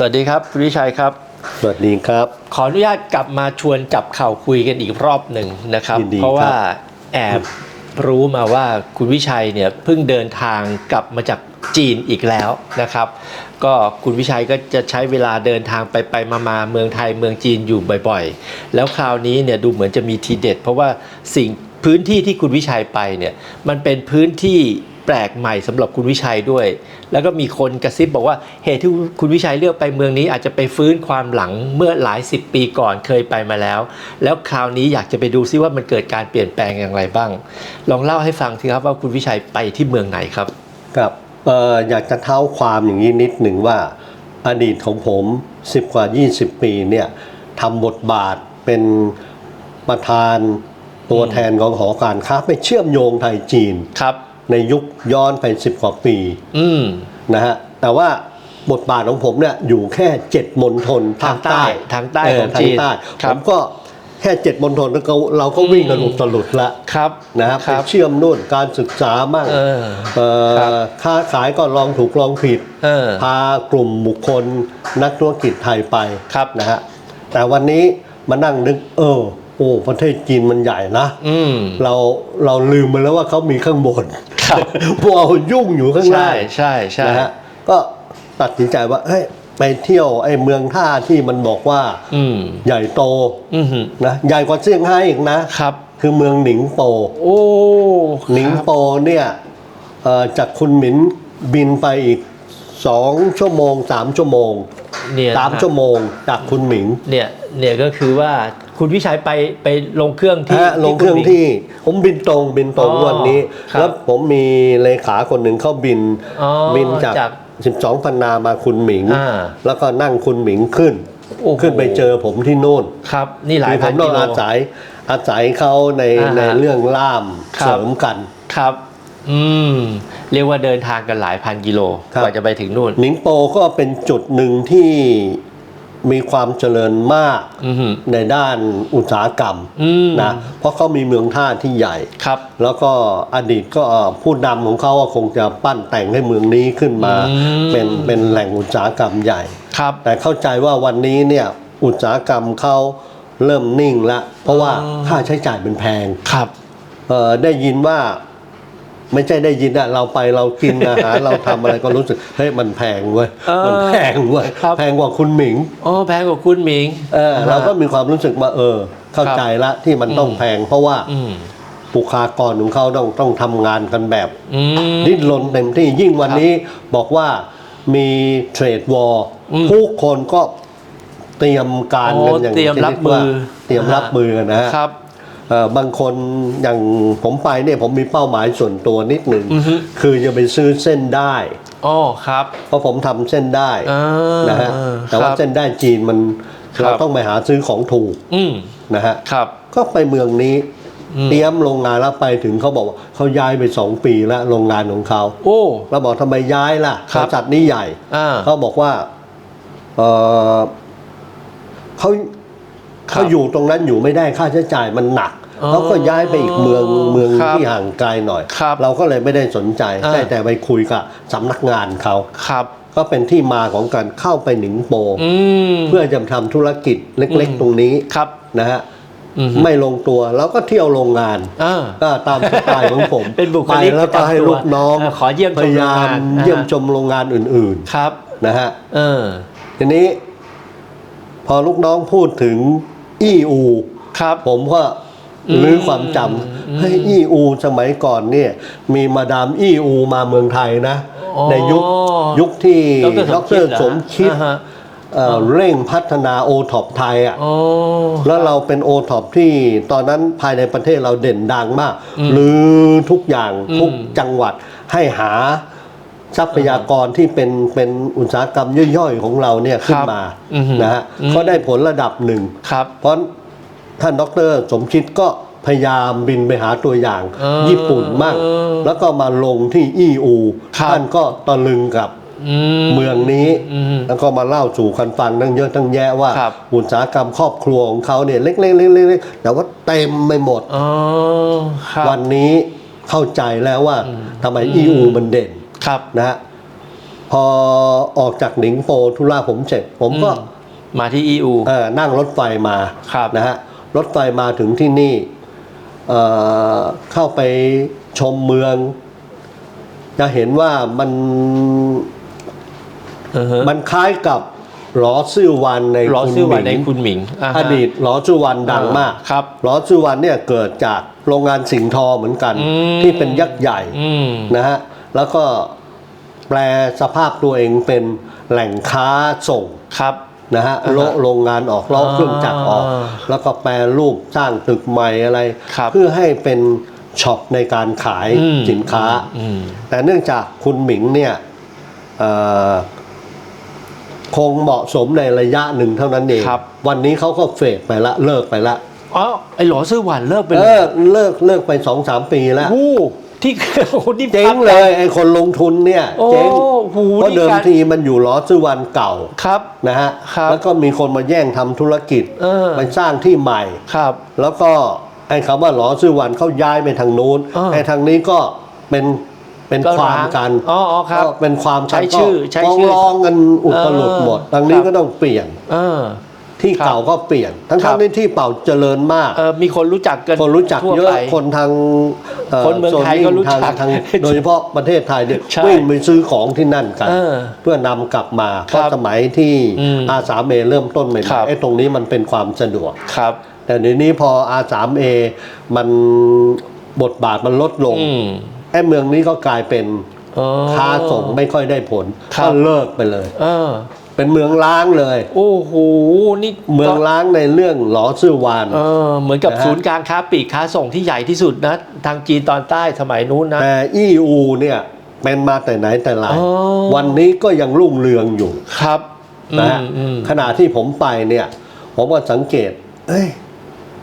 สวัสดีครับคุณวิชัยครับ สวัสดีครับ ขออนุญาตกลับมาชวนจับเข่าคุยกันอีกรอบหนึ่งนะครับยินดีเพราะครับว่าแอบรู้มาว่าคุณวิชัยเนี่ยเพิ่งเดินทางกลับมาจากจีนอีกแล้วนะครับ ก็คุณวิชัยก็จะใช้เวลาเดินทางไปไปมามาเมืองไทยเมืองจีนอยู่บ่อยๆ แล้วคราวนี้เนี่ยดูเหมือนจะมีทีเด็ด เพราะว่าสิ่งพื้นที่ที่คุณวิชัยไปเนี่ยมันเป็นพื้นที่ แปลกใหม่สำหรับคุณวิชัยด้วย แล้วก็มีคนกระซิบบอกว่าเหตุที่คุณวิชัยเลือกไปเมืองนี้อาจจะไปฟื้นความหลังเมื่อหลายสิบปีก่อนเคยไปมาแล้ว แล้วคราวนี้อยากจะไปดูซิว่ามันเกิดการเปลี่ยนแปลงอย่างไรบ้าง ลองเล่าให้ฟังสิครับว่าคุณวิชัยไปที่เมืองไหนครับครับเอ่ออยากจะเท้าความอย่างนี้นิดหนึ่งว่า อดีตของผม 10 กว่า 20 ปีเนี่ยทำบทบาทเป็นประธานตัวแทนของหอการค้าไปเชื่อมโยงไทยจีนครับ ในยุคย้อนไป10กว่าปีอืมนะฮะแต่ว่าบทบาทของผมเนี่ยอยู่แค่เจ็ดมณฑลภาคใต้ทางใต้เของจีนทางใต้ครัผบมก็แค่เจ็ดมณฑลแล้วก็เราก็วิ่งกันอุตลุดละครับนะครับคไปรับเชื่อมนู่นการศึกษามั่งเออเอ่อครับค้าขายก็ลองถูกลองผิดเออพากลุ่มบุคคลนักธุรกิจไทยไปครับนะฮะแต่วันนี้มานั่งนึกเออโอ้ประเทศจีนมันใหญ่นะอืมเราเราลืมไปแล้วว่าเขามีข้างบนครั บพวกเรายุ่งอยู่ข้างใช่ล่างใช่ใช่นะฮะก็ตัดสินใจว่าเฮ้ยไปเที่ยวไอ้เมืองท่าที่มันบอกว่าอืมใหญ่โตอืมหือนะใหญ่กว่าเซี่ยงไฮ้อีกนะครับ คือเมืองหนิงโป โอ้หนิงครับโปเนี่ยเอ่อจากคุณหมินบินไปอีกสองชั่วโมงสามชั่วโมงเนี่ยสามนะชั่วโมงจากคุณหมิงเนี่ยเนี่ยก็คือว่า คุณวิชัยไปไปลงเครื่องที่ฮะลงเครื่องณหมิที่ ผมบินตรงบินตรงอ๋อวันนี้ครับแล้วผมมีเลขาคนหนึ่งเขาบินอ๋อบินจากจาก 12พันนามาคุณหมิงอ่าแล้วก็นั่งคุณหมิงขึ้นโอ้โหขึ้นไปเจอผมที่นู่นครับ นี่หลายคือผพันมต้อกิงโลอาศัยอาศัยเขาในอ่าฮะในเรื่องล่ามครับเสริมกันครับอืมเรียกว่าเดินทางกันหลายพันกิโลครับกว่าจะไปถึงนู่นหนิงโปก็เป็นจุดหนึ่งที่ มีความเจริญมากอือหือในด้านอุตสาหกรรมอืมนะเพราะเขามีเมืองท่าที่ใหญ่ครับ แล้วก็อดีตก็ผู้นำของเขาก็คงจะปั้นแต่งให้เมืองนี้ขึ้นมาอืมเป็นเป็นแหล่งอุตสาหกรรมใหญ่ครับ แต่เข้าใจว่าวันนี้เนี่ยอุตสาหกรรมเขาเริ่มนิ่งละเพราะว่าอ๋อค่าใช้จ่ายมันแพงครับเอ่อได้ยินว่า ไม่ใช่ได้ยินอะเราไปเรากินอาหาร เราทำอะไรก็รู้สึกเฮ้ยมันแพงเว้ยเออมันแพงเว้ยครับ แพงกว่าคุณหมิงโอ้แพงกว่าคุณหมิง เออเราก็มีความรู้สึกว่าเออ เข้าใจละที่มันต้องแพง เพราะว่าอืมบุคลากรของเขาต้องต้องทำงานกันแบบ อืม ดิ้นรนเต็มที่ยิ่งวันนี้บอกว่ามีเทรดวอร์อืมผู้คนก็เตรียมการโอ้กันอย่างเตรียมรับมือชนิดว่าเตรียมรับมือกันนะฮะครับเอ่อ บางคนอย่างผมไปเนี่ยผมมีเป้าหมายส่วนตัวนิดหนึ่งอือฮึคือจะไปซื้อเส้นได้อ๋อครับ เพราะผมทำเส้นได้อ่านะฮะแต่ว่าครับเส้นได้จีนมันครับเราต้องไปหาซื้อของถูกอืมนะฮะครับก็ไปเมืองนี้อืมเตรียมโรงงานแล้วไปถึงเขาบอกว่าเขาย้ายไปสองปีแล้วโรงงานของเขาโอ้เราบอกทำไมย้ายล่ะครับบริษัทนี้ใหญ่อ่าเขาบอกว่าเออเขาครับเขาอยู่ตรงนั้นอยู่ไม่ได้ค่าใช้จ่ายมันหนักอ๋อ เขาก็ย้ายไปอีกเมืองเมืองครับที่ห่างไกลหน่อย ครับเราก็เลยไม่ได้สนใจอ่า ได้แต่ไปคุยกับสำนักงานเขา ครับ ก็เป็นที่มาของการเข้าไปหนิงโป อืมเพื่อจะทำธุรกิจเล็กอืมๆตรงนี้ครับ นะฮะอืมไม่ลงตัวแล้วก็เที่ยวโรงงาน อ่า ก็ตามสไตล์ของผม เป็นบุคไปลิกแล้วก็ให้ลูกน้องเออขอเยี่ยมชมพยายามโรงงานเยี่ยมอ่า ชมโรงงานอื่นครับ ๆนะฮะเออ ทีนี้ พอลูกน้องพูดถึงอีอูครับ ผมก็ อืมรื้อความจำให้อีอู สมัยก่อนเนี่ยมีมาดามอีอูมาเมืองไทยนะอ๋อในยุคยุคที่ดรสมคิดดรสมคิดเหรอฮะเอ่อเร่งพัฒนาโอท็อปไทยอะอ๋อแล้วเราเป็นโอท็อปที่ตอนนั้นภายในประเทศเราเด่นดังมากอืมหรือทุกอย่างอืมทุกจังหวัดให้หาทรัพยากรที่เป็นเป็นอุตสาหกรรมย่อยๆของเราเนี่ยขึ้นมาอือฮึนะฮะอืมก็ได้ผลระดับหนึ่งครับเพราะ ท่านดรสมคิดก็พยายามบินไปหาตัวอย่างเออญี่ปุ่นมั่งเออแล้วก็มาลงที่อีอูครับท่านก็ตะลึงกับอืมเมืองนี้อืมแล้วก็มาเล่าสู่กันฟังตั้งเยอะตั้งแยะว่าครับอุตสาหกรรมครอบครัวของเขาเนี่ยเล็กๆๆๆแต่ว่าเต็มไปหมดอ๋อครับวันนี้เข้าใจแล้วว่าทำไมอีอูมันเด่นครับนะฮะพอออกจากหนิงโปธุระผมเสร็จ ผมก็อืมมาที่ EU เอ่อนั่งรถไฟมาครับนะฮะ รถไฟมาถึงที่นี่เอ่อเข้าไปชมเมือง จะเห็นว่ามันอือฮะมันคล้ายกับหลอซื่อวันในรอคุณซื้อไว้หในมิงคุณหมิงาฮะอดีตหลอซื่อวันดังมากครับหลอซื่อวันเนี่ยเกิดจากโรงงานสิงห์ทอเหมือนกันอืมที่เป็นยักษ์ใหญ่อืมนะฮะแล้วก็แปลสภาพตัวเองเป็นแหล่งค้าส่งครับ นะฮะอ่าฮะโละโรงงานออกล้อเครื่องจักรออกอ่าแล้วก็แปลรูปสร้างตึกใหม่อะไรครับเพื่อให้เป็นช็อปในการขายอืมสินค้าอืมแต่เนื่องจากคุณหมิงเนี่ยเอ่อคงเหมาะสมในระยะหนึ่งเท่านั้นเองครับวันนี้เขาก็เฟดไปละ เลิกไปละอ๋อไอหลอซื้อหวานเลิกไปเอเลยอเลิกเลิกไปสองสามปีแล้วโอ้โห ที่โอ้โหนี่เจ๊งเลย ไอ้คนลงทุนเนี่ย โอ้เจ๊งโหเพราะนี่เดิมการทีมันอยู่ล้อซื้อวันเก่าครับนะฮะครับแล้วก็มีคนมาแย่งทำธุรกิจเออ ไปสร้างที่ใหม่ ครับ แล้วก็ไอ้คำว่าหลอซื้อวันเขาย้ายไปทางนู้นเออไอ้ทางนี้ก็เป็นเป็นก็ความร้างกันอ๋ออ๋อครับก็เป็นความกันใช้ชื่อใช้ก็ชื่อฟ้องร้องกันอุตลุดหมดเออทางนี้ครับ ก็ต้องเปลี่ยน เออ ที่ครับเก่าก็เปลี่ยน ทั้งครัทั้บ งที่ที่เป่าเจริญมาก เออมีคนรู้จักกันคนรู้จักทั่วเยอะไป คนทางเอ่อคนเมืองไทยโซก็รู้จักทางทางโดยเฉพาะประเทศไทยเนี่ยใช่วิ่งไปซื้อของที่นั่นกัน เออเพื่อนำกลับมาเพครัราะบสมัยที่อืมอาสามเอเริ่มต้นใหม่ครับ ๆไอ้ตรงนี้มันเป็นความสะดวก ครับ แต่เดี๋ยวนี้พอ R3A มันบทบาทมันลดลงอืมไอ้เมืองนี้ก็กลายเป็นอ๋อ ค้าส่งไม่ค่อยได้ผล ครับ ก็เลิกไปเลย เออ เป็นเมืองล้างเลย โอ้โหนี่เมืองล้างในเรื่องหลอซื่อวาน เออเหมือนกับนะฮะ ศูนย์การค้าปลีกค้าส่งที่ใหญ่ที่สุดนะ ทางจีนตอนใต้สมัยนู้นนะ แต่ EU เนี่ยเป็นมาแต่ไหนแต่ไรอ๋อ วันนี้ก็ยังรุ่งเรืองอยู่ครับนะฮะอืมอืมขณะที่ผมไปเนี่ย ผมก็สังเกต เอ้ย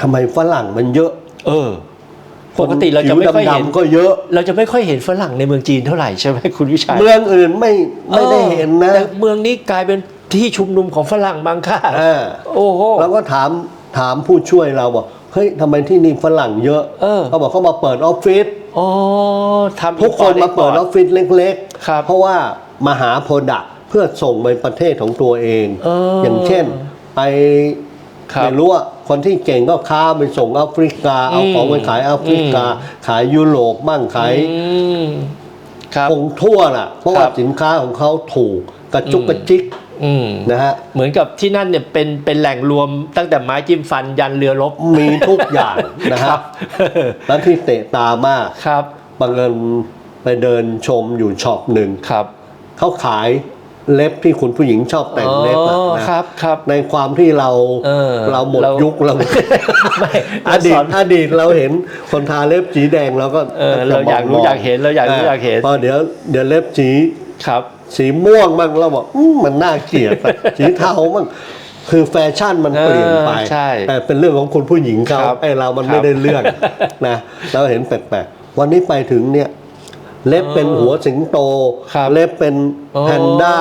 ทำไมฝรั่งมันเยอะ เออ ปกติเราจะไม่ค่อยผิวเห็นดำๆก็เยอะ เราจะไม่ค่อยเห็นฝรั่งในเมืองจีนเท่าไหร่ใช่ไหมคุณวิชัยเมืองอื่นไม่ไม่ได้เห็นนะแต่เมืองนี้กลายเป็นที่ชุมนุมของฝรั่งบางค่าเออโอ้โหเราก็ถามถามผู้ช่วยเราบอกเฮ้ยทำไมที่นี่ฝรั่งเยอะเออเขาบอกเขามาเปิดออฟฟิศอ๋อทำทุกคนมาเปิดออฟฟิศเล็กครับเพราะว่ามาหาโปรดักเพื่อส่งไปประเทศของตัวเองเออออย่างเช่นไป ครับไม่รู้ว่าคนที่เก่งก็ค้าไปส่งแอฟริกา เอาอืมของไปขายแอฟริกา ขายยุโรปมั่งขายอืมครับคงทั่วน่ะ เพราะคว่ารับสินค้าของเขาถูกกระจุกอืมกระจิกอืมนะฮะเหมือนกับที่นั่นเนี่ยเป็นเป็นแหล่งรวมตั้งแต่ไม้จิ้มฟันยันเรือรบมีทุกอย่างนะคฮะรับแล้วที่เตะตามากครับบังเอิญไปเดินชมอยู่ช็อปหนึ่งครับเขาขาย เล็บที่คุณผู้หญิงชอบแต่งเล็บอะอ๋อนะครับ ครับ ในความที่เราเออเราหมดเรายุคเรา ไม่อดีสตอดีตเราเห็นคนทาเล็บสีแดงเราก็เออเราอยากรู้จะมงๆอยากเห็นเราอยากรู้อยากเห็น พอเดี๋ยวเดี๋ยวเล็บสีครับ สีม่วงบ้างเราบอกอื้อมันน่าเกลียดอะ สีเทาบ้างคือแฟชั่นมันเปลี่ยนไป เออใช่แต่เป็นเรื่องของคุณผู้หญิงเขาครับไอ้เรามันครับ ไม่ได้เรื่องนะเราเห็นแปลกๆวันนี้ไปถึงเนี่ย เล็บเป็นหัวสิงโตครับเล็บเป็นอ๋อแพนด้า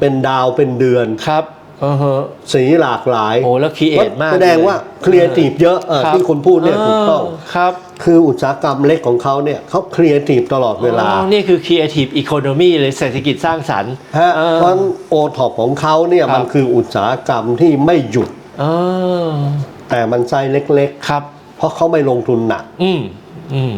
เป็นดาวเป็นเดือนครับอือฮะสีหลากหลายโอ้แล้วครีเอทมากแสดงว่าครีเอทีฟเยอะเออรับที่คุณพูดเนี่ยถูกต้องครับ คืออุตสาหกรรมเล็กของเขาเนี่ยเขาครีเอทีฟตลอดเวลาอ๋อนี่คือ Creative Economy เลยเศรษฐกิจสร้างสรรค์ฮะเออเพราะโอท็อปของเขาเนี่ยครับมันคืออุตสาหกรรมที่ไม่หยุดอ๋อแต่มันไซส์เล็กครับๆเพราะเขาไม่ลงทุนหนักอืมอืม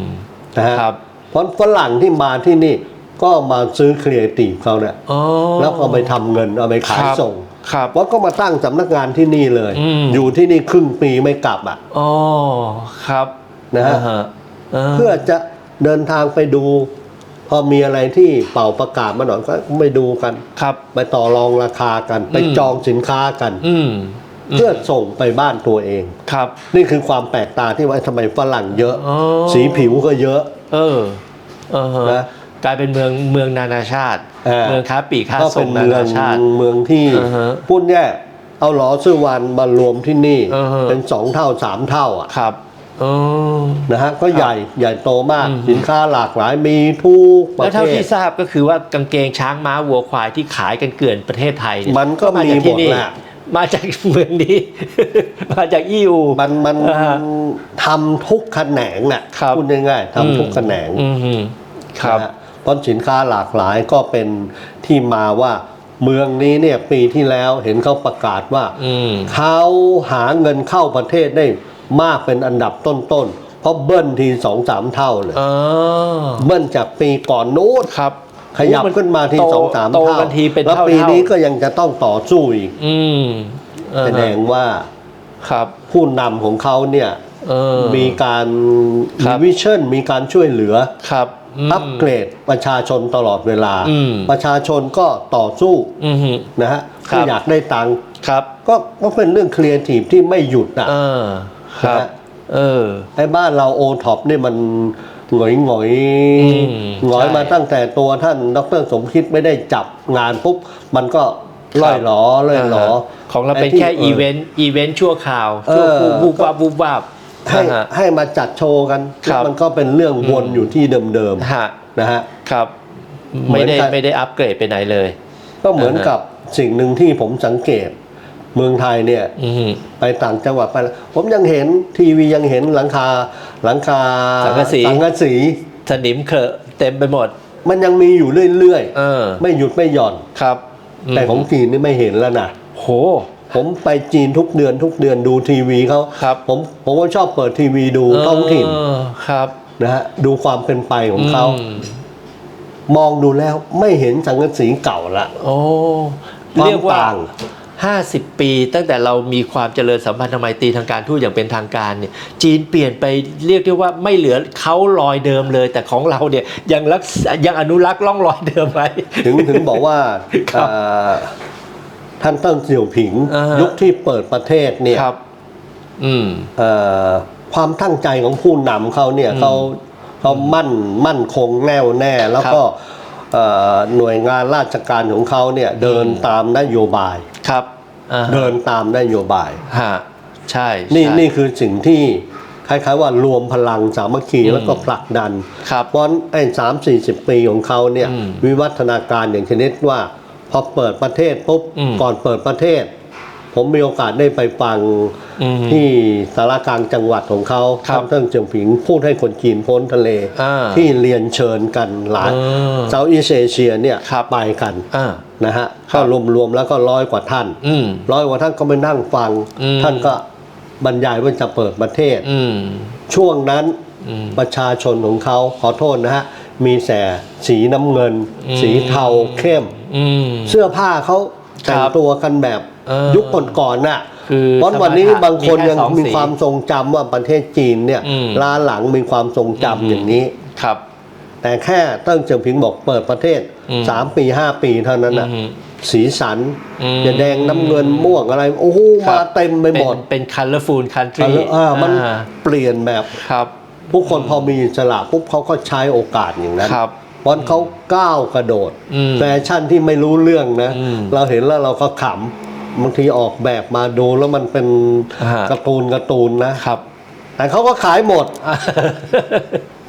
นะฮะครับเพ ราะฝรั่งที่มาที่นี่ก็มาซื้อครีเอทีฟเขาเนี่ยอ๋อแล้วก็ไปทำเงินเอาไปขายครับส่งครับเพราะก็มาตั้งสำนักงานที่นี่เลยอืมอยู่ที่นี่ครึ่งปีไม่กลับอะอ๋อครับนะฮะอ่าเออเพื่อจะเดินทางไปดู พอมีอะไรที่เป่าประกาศมาหน่อยก็ไปดูกันครับ ไปต่อรองราคากัน ไปอืมจองสินค้ากัน อืมเพื่อส่งไปบ้านตัวเองครับ นี่คือความแปลกตาที่ว่าทำไมฝรั่งเยอะอ๋อสีผิวก็เยอะ เออ เออฮะนะกลายเป็นเมืองเมืองนานาชาติ เออ เมืองค้าปลีกค้าก็ส่เป็งนนาเมืองนาชาติ เมืองที่อ่าฮะพูดแย่เอาหลอซื้อวันมารวมที่นี่อ่าฮะ เป็นสองเท่าสามเท่าอะครับอ๋อนะฮะก็ใหญ่ใหญ่โตมากอืมสินค้าหลากหลายมีทุกปแล้วระเท่าเภที่ททราบก็คือว่ากางเกงช้างม้าวัวควายที่ขายกันเกลื่อนประเทศไทยเนี่ยมันก็ามีจากหมที่ดนี่แหละ มาจากเมืองนี้ มาจากอีอูมันมันอ่าทำทุกแขนงน่ะครับ พูดง่ายๆทำทุกแขนงอืมฮึครับ นะฮะเพราะสินค้าหลากหลายก็เป็นที่มาว่าเมืองนี้เนี่ยปีที่แล้วเห็นเขาประกาศว่า อืม เขาหาเงินเข้าประเทศได้มากเป็นอันดับต้นๆ เพราะเบิ้ลทีสองสามเท่าเลยเออเบิ้ลจากปีก่อนนู้นครับ ขยับขึ้นมาทีโตสองสามโตเท่ากันทีเป็นแล้วเท่าปีนี้ๆก็ยังจะต้องต่อสู้อีกอืมเออแสดงว่าครับผู้นำของเขาเนี่ยเออมีการครัมีบวิชั่นมีการช่วยเหลือครับมอัปเกรดประชาชนตลอดเวลาอืมประชาชนก็ต่อสู้อืมฮึนะฮะครัก็บอยากได้ตังค์ครับก็ก็เป็นเรื่องครีเอทีฟที่ไม่หยุดอะเออครับนะฮะเออไอ้บ้านเราโอท็อปนี่มัน หงอยหงอยอืมหงอยใช่มาตั้งแต่ตัวท่านดรสมคิดไม่ได้จับงานปุ๊บ มันก็ล่อยหลอล่อยหลอของเราเป็นไที่แค่อีเวต์นต์อีเวนต์ชั่วคราวชั่วเออวูบวาบวูบวาบให้ฮะให้มาจัดโชว์กันครับมันก็เป็นเรื่องวนอยู่ที่เดิมฮะๆนะฮะครับเหมืไม่อนได้กันไม่ได้อัปเกรดไปไหนเลย ก็เหมือนกับสิ่งหนึ่งที่ผมสังเกต เมืองไทยเนี่ยอืม ไปต่างจังหวัดไปแล้วผมยังเห็นทีวียังเห็นหลังคาหลังคาสังกะสีสังกะสีสนิมเคอะเต็มไปหมด มันยังมีอยู่เรื่อยเออ ๆ ไม่หยุดไม่หย่อน ครับมแต่ของจีนนี่ไม่เห็นแล้วนะ โห ผมไปจีนทุกเดือนทุกเดือนดูทีวีเขาครับ ผมผมก็ชอบเปิดทีวีดูท้องถิ่นเออครับนะฮะดูความเป็นไปของเขา อืมมองดูแล้วไม่เห็นสังกะสีเก่าละ โอ้ ความเรียกว่า ต่าง 50 ปีตั้งแต่เรามีความเจริญสัมพันธไมตรีทางการทูตอย่างเป็นทางการเนี่ยจีนเปลี่ยนไปเรียกได้ว่าไม่เหลือเขารอยเดิมเลย แต่ของเราเนี่ยยังรักษายังอนุรักษ์ร่องรอยเดิมไว้ถึงถึงบอกว่าครับเอ่อท่านเติ้งเสี่ยวผิงอ่าฮะยุคที่เปิดประเทศเนี่ยครับอืมเอ่อความตั้งใจของผู้นำเขาเนี่ยเขาเขามั่นมั่นคงแน่วแน่แล้วก็เอ่อ หน่วยงานราชการของเขาเนี่ยเดินตามนโยบายครับอ่าฮะเดินตามนโยบาย ฮะใช่นี่ใช่ นี่คือสิ่งที่คล้ายๆว่ารวมพลังสามัคคีแล้วก็ผลักดัน ครับ เพราะไอ้สามสี่สิบปีของเขาเนี่ยอืมวิวัฒนาการอย่างชนิดว่า พอเปิดประเทศปุ๊บอืมก่อนเปิดประเทศ ผมมีโอกาสได้ไปฟังอืมที่สารกลางจังหวัดของเขาครับท่านเติ้งเจียงผิงพูดให้คนจีนพ้นทะเลอ่าที่เรียนเชิญกันหลายเออเซาท์อีสเอเชียเนี่ยครับไปกันอ่านะฮะครัก็บรวมๆแล้วก็ร้อยกว่าท่านอืมร้อยกว่าท่านก็ไปนั่งฟังอืมท่านก็บรรยายว่าจะเปิดประเทศอืมช่วงนั้นอืมประชาชนของเขาขอโทษนะฮะมีแสสีน้ำเงินอืมสีเทาเข้มอืมเสื้อผ้าเขาแต่งครับตัวกันแบบเออ ยุคก่อนๆน่ะคือเพราะวันนี้สมรรถะบางคนมีแค่ยังสองมีสีความทรงจำว่าประเทศจีนเนี่ยอืมล้าหลังมีความทรงจำอย่างนี้ครับ แต่แค่เติ้งเจิงผิงบอกเปิดประเทศอืมสามปีห้าปีเท่านั้นน่ะอืมสีสันอืมจะแดงน้ำเงินม่วงอะไร โอ้โหครัมาบเต็มไปหมดเป็นเป็น colorful country เออมันอ่าเปลี่ยนแบบครับผู้คนพอมีอิสระปุ๊บเขาก็ใช้โอกาสอย่างนั้นครับเพราะเขาก้าวกระโดดอืมแฟชั่นที่ไม่รู้เรื่องนะอืมเราเห็นแล้วเราก็ขำ บางทีออกแบบมาดูแล้วมันเป็นอ่าการ์ตูนการ์ตูนนะ ครับ แต่เขาก็ขายหมด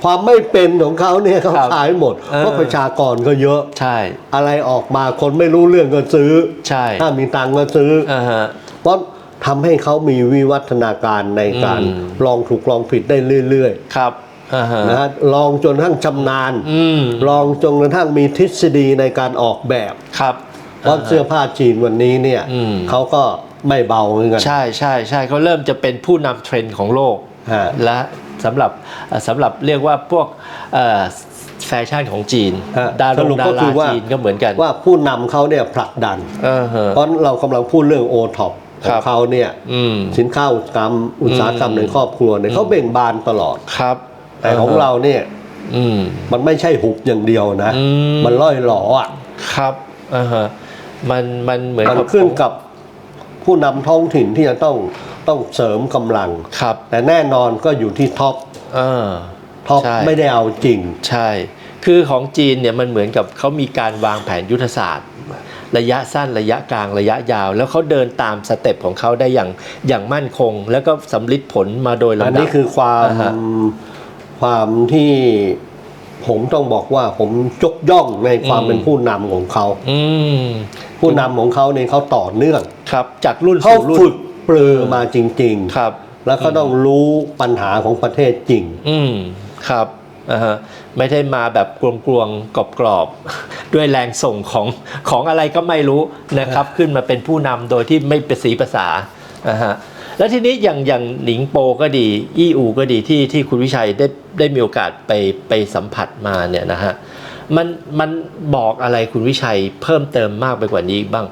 ความไม่เป็นของเขาเนี่ยเขาครับขายหมด เออ เพราะประชากรก็เยอะ ใช่ อะไรออกมาคนไม่รู้เรื่องก็ซื้อ ใช่ถ้ามีตังค์ก็ซื้อออ่าฮะ เพราะทำให้เขามีวิวัฒนาการในการอืม ลองถูกลองผิดได้เรื่อยครับอ่าฮะๆนะฮะลองจนกระทั่งชำนาญ อืมลองจนกระทั่งมีทฤษฎีในการออกแบบ ครับ เพราะเสื้อผ้าจีนวันนี้เนี่ยอืมเขาก็ไม่เบาเหมือนกันใช่ใช่ใช่เขาเริ่มจะเป็นผู้นำเทรนด์ของโลกฮะและสำหรับเอ่อสำหรับเรียกว่าพวกเอ่อแฟชั่นของจีนฮะดาสรารุปดาก็ราคือว่าจีนก็เหมือนกันว่าผู้นำเขาเนี่ยผลักดันเออฮะเพราะเรากำลังพูดเรื่องโอท็อปขครัองบเขาเนี่ยอืมสินค้าอุตสาหกรรมอุตสาหกรรมอืมในครอบครัวเนี่ยเขาเบ่งบานตลอดครับ แต่ของเราเนี่ยอืมมันไม่ใช่หุบอย่างเดียวนะอืมมันล่อยหลออะครับอ่าฮะ มันมันเหมือนมันกับขึ้นกับผู้นำท้องถิ่นที่จะต้องต้องเสริมกำลัง ครับ แต่แน่นอนก็อยู่ที่ท็อปเออท็อปใช่ไม่ได้เอาจริง ใช่ คือของจีนเนี่ยมันเหมือนกับเขามีการวางแผนยุทธศาสตร์ ระยะสั้นระยะกลางระยะยาว แล้วเขาเดินตามสเต็ปของเขาได้อย่างอย่างมั่นคง แล้วก็สำลิดผลมาโดยลำดับอันนี้คือความอ่าฮะความที่ ผมต้องบอกว่าผมยกย่องในความอืมเป็นผู้นำของเขา อืมผู้นำของเขาเนี่ยเขาต่อเนื่องครับ จากรุ่นเขาสู่รุ่นฝึกปรือมาจริง ครับ ๆ แล้วก็ต้องรู้ปัญหาของประเทศจริง อืมครับนะฮะไม่ได้มาแบบกลวงๆกรอบๆ ด้วยแรงส่งของของอะไรก็ไม่รู้นะครับ ขึ้นมาเป็นผู้นำโดยที่ไม่ประสีภาษานะฮะ แล้วทีนี้อย่างอย่างหนิงโปก็ดี อี้อูก็ดีที่ที่คุณวิชัยได้ได้มีโอกาสไปไปสัมผัสมาเนี่ยนะฮะมันมันบอกอะไรคุณวิชัยเพิ่มเติมมากไปกว่านี้อีกบ้าง